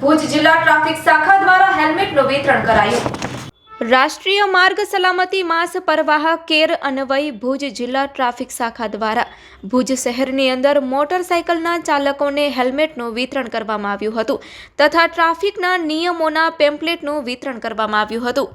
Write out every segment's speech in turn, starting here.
ભુજ જિલ્લા ટ્રાફિક શાખા દ્વારા હેલ્મેટનું વિતરણ કરાયું. રાષ્ટ્રીય માર્ગ સલામતી માસ પરવાહ કેર અન્વય ભુજ જિલ્લા ટ્રાફિક શાખા દ્વારા. ભુજ શહેરની અંદર મોટરસાઇકલના ચાલકોને હેલ્મેટનું વિતરણ કરવામાં આવ્યું હતું તથા ટ્રાફિકના નિયમોના પેમ્પલેટનું વિતરણ કરવામાં આવ્યું હતું.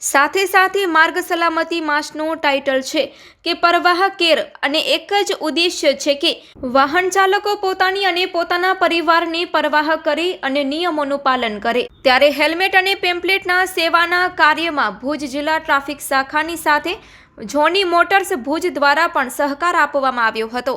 સાથે સાથે માર્ગ સલામતી માસનું ટાઇટલ છે કે પરવાહ કેર અને એક જ ઉદ્દેશ્ય છે કે વાહન ચાલકો પોતાની અને પોતાના પરિવારની પરવાહ કરી અને નિયમોનું પાલન કરે. ત્યારે હેલ્મેટ અને પેમ્પલેટના સેવાના કાર્યમાં ભુજ જિલ્લા ટ્રાફિક શાખાની સાથે જોની મોટર્સ ભુજ દ્વારા પણ સહકાર આપવામાં આવ્યો હતો.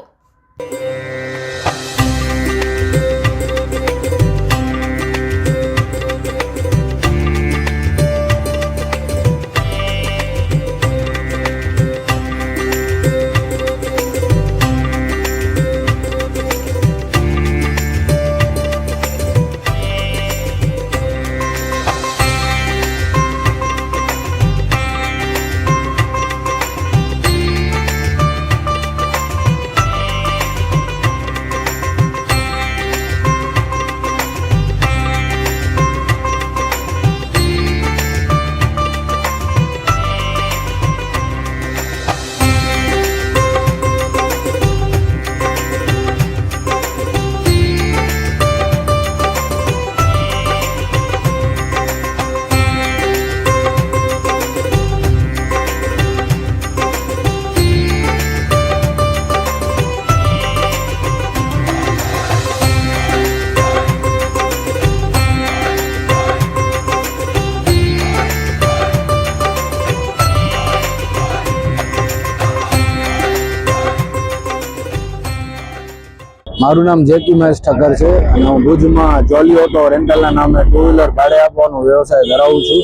મારું નામ જેકી મહેશ ઠક્કર છે અને હું ભુજમાં જોલી ઓટો રેન્ટલના નામે ટુ વ્હીલર ભાડે આપવાનો વ્યવસાય ધરાવું છું.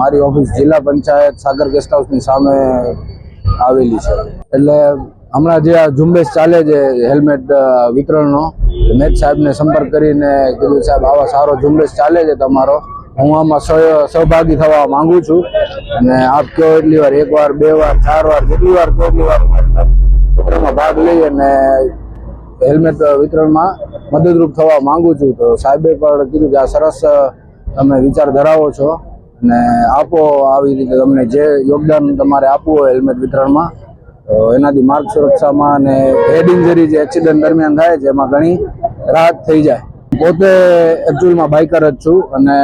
મારી ઓફિસ જિલ્લા પંચાયત સાગર ગેસ્ટ હાઉસની સામે આવેલી છે. એટલે હમણાં જે આ ઝુંબેશ ચાલે છે હેલ્મેટ વિતરણનો મેચ સાહેબને સંપર્ક કરીને કીધું, સાહેબ, આવા સારો ઝુંબેશ ચાલે છે તમારો. હું આમાં સહભાગી થવા માંગુ છું. અને આપ કહો એટલી વાર, એક વાર, બે વાર, ચાર વાર, જેટલી વાર કહો એટલી વાર. ભાગ લઈ અને હેલ્મેટ વિતરણમાં મદદરૂપ થવા માંગુ છું. તો સાહેબે પણ કીધું કે આ સરસ તમે વિચાર ધરાવો છો અને આપો આવી રીતે તમને જે યોગદાન તમારે આપવું હોય હેલ્મેટ વિતરણમાં, તો એનાથી માર્ગ સુરક્ષામાં અને હેડ ઇન્જરી જે એક્સિડન્ટ દરમિયાન થાય છે, એમાં ઘણી રાહત થઈ જાય. પોતે એકચ્યુઅલમાં બાઇકર જ છું અને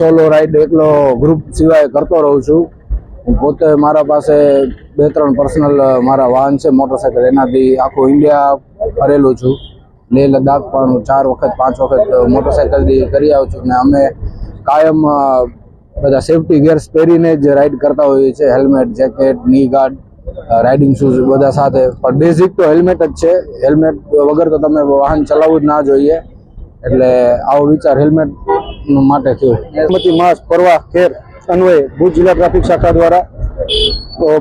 સોલો રાઈડ એકલો ગ્રુપ સિવાય કરતો રહું છું. પોતે મારા પાસે બે ત્રણ પર્સનલ મારા વાહન છે મોટરસાયકલ એનાથી આખું ઇન્ડિયા ફરેલું છું. લેહ લદ્દાખ પણ હું ચાર વખત, પાંચ વખત મોટરસાયકલથી કરી આવું છું. ને અમે કાયમ બધા સેફટી ગિયર્સ પહેરીને જ રાઈડ કરતા હોઈએ છીએ. હેલ્મેટ જેકેટની ગાર્ડ રાઇડિંગ શૂઝ બધા સાથે. પણ બેઝિક તો હેલ્મેટ જ છે. હેલ્મેટ વગર તો તમે વાહન ચલાવવું જ ના જોઈએ. એટલે આવો વિચાર હેલ્મેટ માટે થયો. સલામતી માસ પરવા ખેર, અન્વયે, ભુજ જિલ્લા ટ્રાફિક શાખા દ્વારા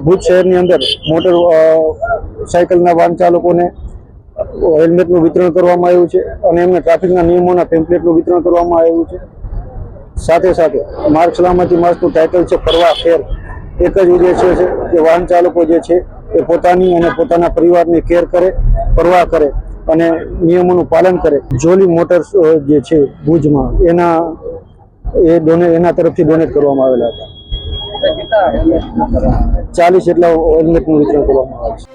ભુજ શહેરની અંદર મોટર સાયકલના વાહન ચાલકોને હેલ્મેટનું વિતરણ કરવામાં આવ્યું છે અને એમને ટ્રાફિકના નિયમોના પેમ્પલેટનું વિતરણ કરવામાં આવ્યું છે. સાથે સાથે માર્ગ સલામતી માસનું ટાઇટલ છે ફરવા ફેર. એક જ ઉદ્દેશ્ય છે કે વાહન ચાલકો જે છે એ પોતાની અને પોતાના પરિવારની કેર કરે, પરવા કરે અને નિયમોનું પાલન કરે. જોલી મોટર્સ જે છે ભુજમાં, એના, એ ડોને એના તરફથી ડોનેટ કરવામાં આવેલા હતા. ચાલીસ જેટલા હેલ્મેટનું વિતરણ કરવામાં આવે છે.